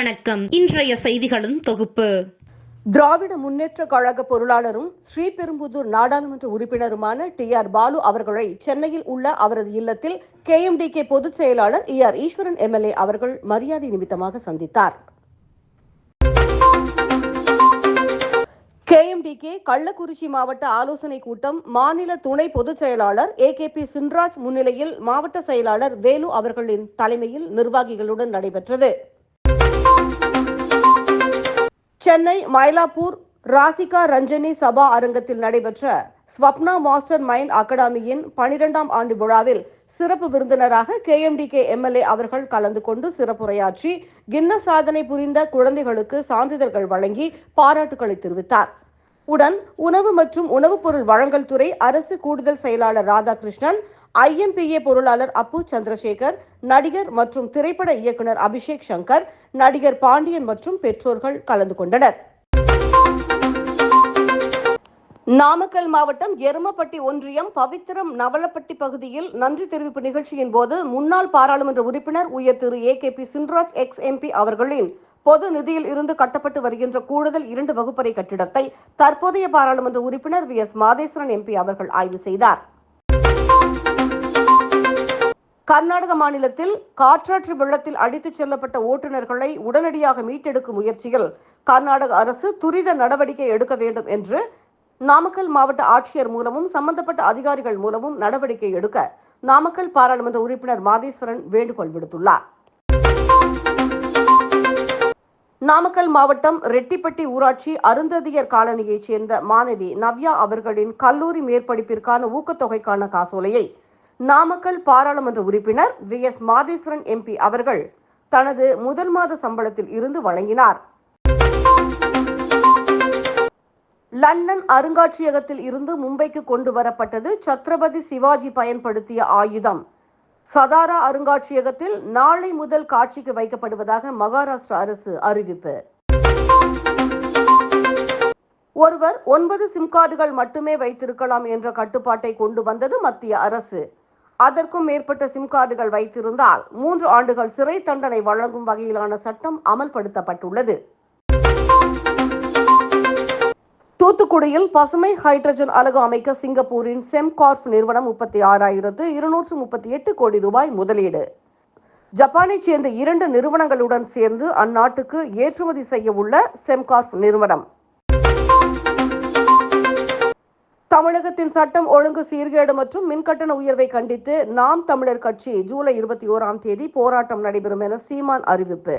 வணக்கம். இன்றைய செய்திகளின் தொகுப்பு. திராவிட முன்னேற்ற கழக பொருளாளரும் ஸ்ரீபெரும்புதூர் நாடாளுமன்ற உறுப்பினருமான டி ஆர் பாலு அவர்களை சென்னையில் உள்ள அவரது இல்லத்தில் கே எம் டி கே பொதுச் செயலாளர் இ ஆர் ஈஸ்வரன் எம்எல்ஏ அவர்கள் மரியாதை நிமித்தமாக சந்தித்தார். K M D K Kallakurichi மாவட்ட ஆலோசனைக் கூட்டம் மாநில துணை பொதுச் செயலாளர் ஏ கே பி சின்ராஜ் முன்னிலையில் மாவட்ட செயலாளர் வேலு அவர்களின் தலைமையில் நிர்வாகிகளுடன் நடைபெற்றது. சென்னை மயிலாப்பூர் ராசிகா ரஞ்சனி சபா அரங்கத்தில் நடைபெற்ற ஸ்வப்னா மாஸ்டர் மைண்ட் அகாடமியின் பனிரெண்டாம் ஆண்டு விழாவில் சிறப்பு விருந்தினராக கே கேஎம்டிகே எம்எல்ஏ அவர்கள் கலந்து கொண்டு சிறப்புரையாற்றி கின்னஸ் சாதனை புரிந்த குழந்தைகளுக்கு சான்றிதழ்கள் வழங்கி பாராட்டுகளை தெரிவித்தார். உடன் உணவு மற்றும் உணவுப் பொருள் வழங்கல் துறை அரசு கூடுதல் செயலாளர் ராதாகிருஷ்ணன் ஐஎம்பிஏ பொருளாளர் அப்பு சந்திரசேகர் நடிகர் மற்றும் திரைப்பட இயக்குனர் அபிஷேக் சங்கர் நடிகர் பாண்டியன் மற்றும் பெற்றோர்கள் கலந்து கொண்டனர். நாமக்கல் மாவட்டம் எருமப்பட்டி ஒன்றியம் பவித்திரம் நவலப்பட்டி பகுதியில் நன்றி தெரிவிப்பு நிகழ்ச்சியின் போது முன்னாள் பாராளுமன்ற உறுப்பினர் உயர் Thiru A K P Chinraj ex MP அவர்களின் பொது நிதியில் இருந்து கட்டப்பட்டு வருகின்ற கூடுதல் இரண்டு வகுப்பறை கட்டிடத்தை தற்போதைய பாராளுமன்ற உறுப்பினர் வி. எஸ். மாதேஸ்வரன் எம்பி அவர்கள் ஆய்வு செய்தார். கர்நாடக மாநிலத்தில் காற்றாற்று வெள்ளத்தில் அடித்துச் செல்லப்பட்ட ஓட்டுநர்களை உடனடியாக மீட்டெடுக்கும் முயற்சியில் கர்நாடக அரசு துரித நடவடிக்கை எடுக்க வேண்டும் என்று நாமக்கல் மாவட்ட ஆட்சியர் மூலமும் சம்பந்தப்பட்ட அதிகாரிகள் மூலமும் நடவடிக்கை எடுக்க நாமக்கல் பாராளுமன்ற உறுப்பினர் மாதேஸ்வரன் வேண்டுகோள் விடுத்துள்ளார். நாமக்கல் மாவட்டம் ரெட்டிப்பட்டி ஊராட்சி அருந்ததியர் காலனியைச் சேர்ந்த மாணவி நவ்யா அவர்களின் கல்லூரி மேற்படிப்பிற்கான ஊக்கத்தொகைக்கான காசோலையை நாமக்கல் பாராளுமன்ற உறுப்பினர் வி. எஸ். மாதேஸ்வரன் எம்பி அவர்கள் தனது முதல் மாத சம்பளத்தில் இருந்து வழங்கினார். லண்டன் அருங்காட்சியகத்தில் இருந்து மும்பைக்கு கொண்டு வரப்பட்டது சத்ரபதி சிவாஜி பயன்படுத்திய ஆயுதம். சதாரா அருங்காட்சியகத்தில் நாளை முதல் காட்சிக்கு வைக்கப்படுவதாக மகாராஷ்டிரா அரசு அறிவிப்பு. ஒருவர் ஒன்பது சிம் கார்டுகள் மட்டுமே வைத்திருக்கலாம் என்ற கட்டுப்பாட்டை கொண்டு வந்தது மத்திய அரசு. அதற்கும் மேற்பட்ட சிம் கார்டுகள் வைத்திருந்தால் மூன்று ஆண்டுகள் சிறை தண்டனை வழங்கும் வகையிலான சட்டம் அமல்படுத்தப்பட்டுள்ளது. தூத்துக்குடியில் பசுமை ஹைட்ரஜன் அலகு அமைக்க சிங்கப்பூரின் செம்கார்ப் நிறுவனம் முப்பத்தி ஆறாயிரத்து இருநூற்று முப்பத்தி எட்டு கோடி ரூபாய் முதலீடு. ஜப்பானைச் சேர்ந்த இரண்டு நிறுவனங்களுடன் சேர்ந்து அந்நாட்டுக்கு ஏற்றுமதி செய்ய உள்ள செம்கார்ப் நிறுவனம். தமிழகத்தின் சட்டம் ஒழுங்கு சீர்கேடு மற்றும் மின்கட்டண உயர்வை கண்டித்து நாம் தமிழர் கட்சி ஜூலை இருபத்தி ஓராம் தேதி போராட்டம் நடைபெறும் என சீமான் அறிவிப்பு.